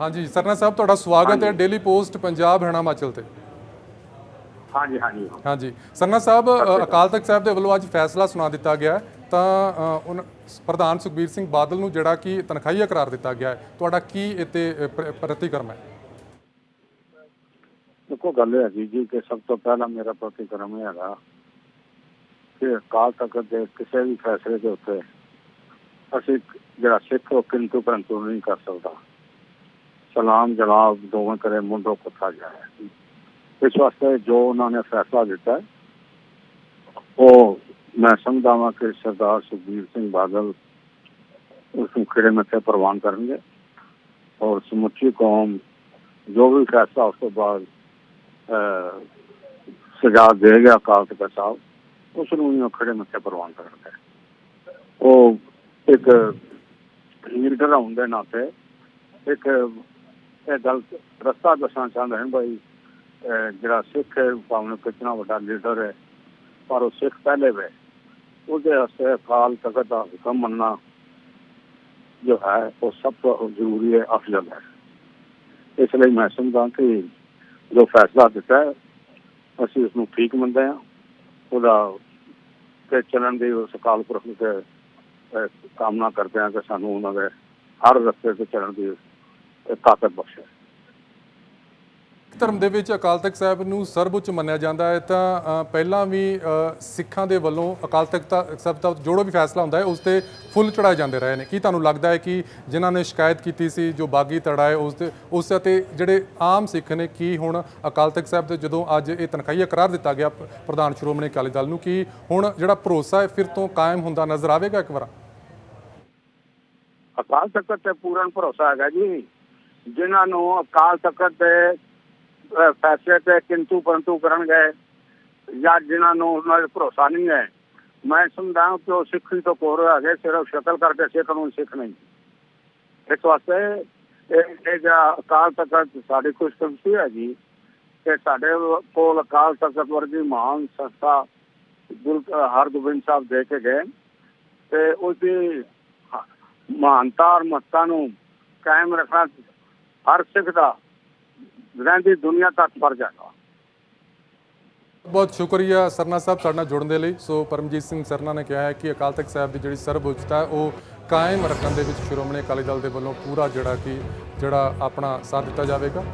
ਹਾਂਜੀ ਸਰਨਾ ਸਾਹਿਬ ਤੁਹਾਡਾ ਸਵਾਗਤ ਹੈ ਡੇਲੀ ਪੋਸਟ ਪੰਜਾਬ ਹਰਿਆਣਾ ਹਿਮਾਚਲ ਤੇ। ਹਾਂਜੀ ਹਾਂਜੀ। ਹਾਂਜੀ। ਸਰਨਾ ਸਾਹਿਬ ਅਕਾਲ। ਤਖਤ ਸਾਹਿਬ ਦੇ ਵੱਲੋਂ ਅੱਜ ਫੈਸਲਾ ਸੁਣਾ ਦਿੱਤਾ ਗਿਆ ਹੈ। ਤਾਂ ਪ੍ਰਧਾਨ ਸੁਖਬੀਰ ਸਿੰਘ ਬਾਦਲ ਨੂੰ ਜਿਹੜਾ ਕਿ ਤਨਖਾਹੀਆ ਕਰਾਰ ਦਿੱਤਾ ਗਿਆ ਹੈ ਤੁਹਾਡਾ ਕੀ ਇਤੇ ਪ੍ਰਤੀਕਰਮ ਹੈ? ਦੇਖੋ ਗੱਲ ਇਹ ਹੈਗੀ ਜੀ ਕਿ ਸਭ ਤੋਂ ਪਹਿਲਾਂ ਮੇਰਾ ਪ੍ਰਤੀਕਰਮ ਇਹ ਹੈਗਾ ਕਿ ਅਕਾਲ ਤਖਤ ਦੇ ਕਿਸੇ ਵੀ ਫੈਸਲੇ ਦੇ ਉੱਤੇ ਅਸੀਂ ਜਿਹੜਾ ਸਿੱਖ ਉਹ ਕਿੰਤੂ ਪਰੰਤੂ ਨਹੀਂ ਕਰ ਸਕਦਾ। ਸਲਾਮ ਜਵਾਬ ਦੋਵੇਂ ਕਰੇ ਮੁੰਡੋ ਕੁੱਤਾ ਜਾਏ ਇਸ ਵਾਸਤੇ ਜੋ ਉਹਨਾਂ ਨੇ ਫੈਸਲਾ ਦਿੱਤਾ ਹੈ, ਉਹ ਮੈਂ ਸਮਝਦਾ ਹਾਂ ਕਿ ਸਰਦਾਰ ਸੁਖਬੀਰ ਸਿੰਘ ਬਾਦਲ ਉਸ ਨੂੰ ਖਿੜੇ ਮੱਥੇ ਪ੍ਰਵਾਨ ਕਰਨਗੇ ਔਰ ਸਮੁੱਚੀ ਕੌਮ ਜੋ ਵੀ ਫੈਸਲਾ ਉਸ ਤੋਂ ਬਾਅਦ ਅਹ, ਸਜ਼ਾ ਦੇਗਾ ਅਕਾਲ ਤਖਤ ਸਾਹਿਬ ਉਸ ਨੂੰ ਵੀ ਉਹ ਖੜੇ ਮੱਥੇ ਪ੍ਰਵਾਨ ਕਰਨਗੇ ਉਹ ਇੱਕ ਲੀਡਰ ਹੋਣ ਦੇ ਨਾਤੇ ਇੱਕ ਇਹ ਗਲਤ ਰਸਤਾ ਦੱਸਣਾ ਚਾਹੁੰਦੇ ਹਨ ਭਾਈ ਜਿਹੜਾ ਸਿੱਖ ਹੈ, ਭਾਵੇਂ ਕਿਤਨਾ ਵੱਡਾ ਲੀਡਰ ਹੈ, ਪਰ ਉਹ ਸਿੱਖ ਪਹਿਲੇ ਵੇ ਉਹਦੇ ਵਾਸਤੇ ਅਕਾਲ ਤਖਤ ਦਾ ਹੁਕਮ ਮੰਨਣਾ ਜੋ ਹੈ, ਉਹ ਸਭ ਤੋਂ ਜ਼ਰੂਰੀ ਹੈ, ਅਫਜ਼ਲ ਹੈ। ਇਸ ਲਈ ਮੈਂ ਸਮਝਦਾ ਕਿ ਜੋ ਫੈਸਲਾ ਦਿੱਤਾ ਹੈ, ਅਸੀਂ ਉਸ ਨੂੰ ਠੀਕ ਮੰਨਦੇ ਹਾਂ। ਉਹਦਾ ਤੇ ਚੱਲਣ ਦੀ ਉਸ ਅਕਾਲ ਪੁਰਖ ਦੇ ਕਾਮਨਾ ਕਰਦੇ ਹਾਂ ਕਿ ਸਾਨੂੰ ਉਹਨਾਂ ਦੇ ਹਰ ਰਸਤੇ ਤੇ ਚੱਲਣ ਦੀ ਤਾਕਤ ਬਖਸ਼ੇ। ਧਰਮ ਦੇ ਵਿੱਚ ਅਕਾਲ ਤਖਤ ਸਾਹਿਬ ਨੂੰ ਸਰਵਉੱਚ ਮੰਨਿਆ ਜਾਂਦਾ ਹੈ। ਤਾਂ ਪਹਿਲਾਂ ਵੀ ਸਿੱਖਾਂ ਦੇ ਵੱਲੋਂ ਅਕਾਲ ਤਖਤ ਸਾਹਿਬ ਦਾ ਜੋ ਵੀ ਫੈਸਲਾ ਹੁੰਦਾ ਹੈ ਉਸ ਤੇ ਫੁੱਲ ਚੜਾਏ ਜਾਂਦੇ ਰਹੇ ਨੇ। ਕੀ ਤੁਹਾਨੂੰ ਲੱਗਦਾ ਹੈ ਕਿ ਜਿਨ੍ਹਾਂ ਨੇ ਸ਼ਿਕਾਇਤ ਕੀਤੀ ਸੀ ਜੋ ਬਾਗੀ ਤੜਾਏ ਉਸ ਤੇ ਉਸ ਅਤੇ ਜਿਹੜੇ ਆਮ ਸਿੱਖ ਨੇ ਕੀ ਹੁਣ ਅਕਾਲ ਤਖਤ ਸਾਹਿਬ ਤੇ ਜਦੋਂ ਅੱਜ ਇਹ ਤਨਖਾਹੀਆ ਕਰਾਰ ਦਿੱਤਾ ਗਿਆ ਪ੍ਰਧਾਨ ਸ਼੍ਰੋਮਣੀ ਅਕਾਲੀ ਦਲ ਨੂੰ ਕਿ ਹੁਣ ਜਿਹੜਾ ਭਰੋਸਾ ਹੈ ਫਿਰ ਤੋਂ ਕਾਇਮ ਹੁੰਦਾ ਨਜ਼ਰ ਆਵੇਗਾ ਇੱਕ ਵਾਰ? ਅਕਾਲ ਤਖਤ ਤੇ ਪੂਰਨ ਭਰੋਸਾ ਹੈਗਾ ਜੀ। ਜਿਨ੍ਹਾਂ ਨੂੰ ਅਕਾਲ ਤਖਤ ਦੇ ਫੈਸਲੇ ਤੇ ਕਿੰਤੂ ਪਰੰਤੂ ਕਰਨਗੇ ਜਾਂ ਜਿਨ੍ਹਾਂ ਨੂੰ ਉਹਨਾਂ ਦਾ ਭਰੋਸਾ ਨਹੀਂ ਹੈ। ਮੈਂ ਸਮਝਦਾ ਕਿ ਉਹ ਸਿੱਖੀ ਤੋਂ ਕੋਰ ਹੈਗੇ ਸਿਰਫ ਸ਼ਕਲ ਕਰਕੇ ਸਿੱਖ ਨੂੰ ਸਿੱਖ ਨਹੀਂ। ਇਸ ਵਾਸਤੇ ਇਹ ਜਿਹੜਾ ਅਕਾਲ ਤਖਤ ਸਾਡੀ ਖੁਸ਼ਕਿਸਮਤੀ ਹੈ ਜੀ, ਕਿ ਸਾਡੇ ਕੋਲ ਅਕਾਲ ਤਖਤ ਵਰਗੀ ਮਹਾਨ ਸੰਸਥਾ ਗੁਰੂ, ਹਰਗੋਬਿੰਦ ਸਾਹਿਬ ਦੇ ਕੇ ਗਏ ਤੇ ਉਹਦੀ ਮਹਾਨਤਾ ਔਰ ਮਹੱਤਤਾ ਨੂੰ ਕਾਇਮ ਰੱਖਣਾ ਹਰ ਸਿੱਖ ਦਾ ਰਹਿੰਦੀ ਦੁਨੀਆ ਤੱਕ ਫਰਜ਼ ਹੈਗਾ ਬਹੁਤ ਸ਼ੁਕਰੀਆ ਸਰਨਾ ਸਾਹਿਬ ਸਾਡੇ ਨਾਲ ਜੁੜਨ ਦੇ ਲਈ। ਸੋ ਪਰਮਜੀਤ ਸਿੰਘ ਸਰਨਾ ਨੇ ਕਿਹਾ ਹੈ ਕਿ ਅਕਾਲ ਤਖਤ ਸਾਹਿਬ ਦੀ ਜਿਹੜੀ ਸਰਵਉੱਚਤਾ ਹੈ, ਉਹ ਕਾਇਮ ਰੱਖਣ ਦੇ ਵਿੱਚ ਸ਼੍ਰੋਮਣੀ ਅਕਾਲੀ ਦਲ ਦੇ ਵੱਲੋਂ ਪੂਰਾ ਜਿਹੜਾ ਕਿ ਜਿਹੜਾ ਆਪਣਾ ਸਾਥ ਦਿੱਤਾ ਜਾਵੇਗਾ।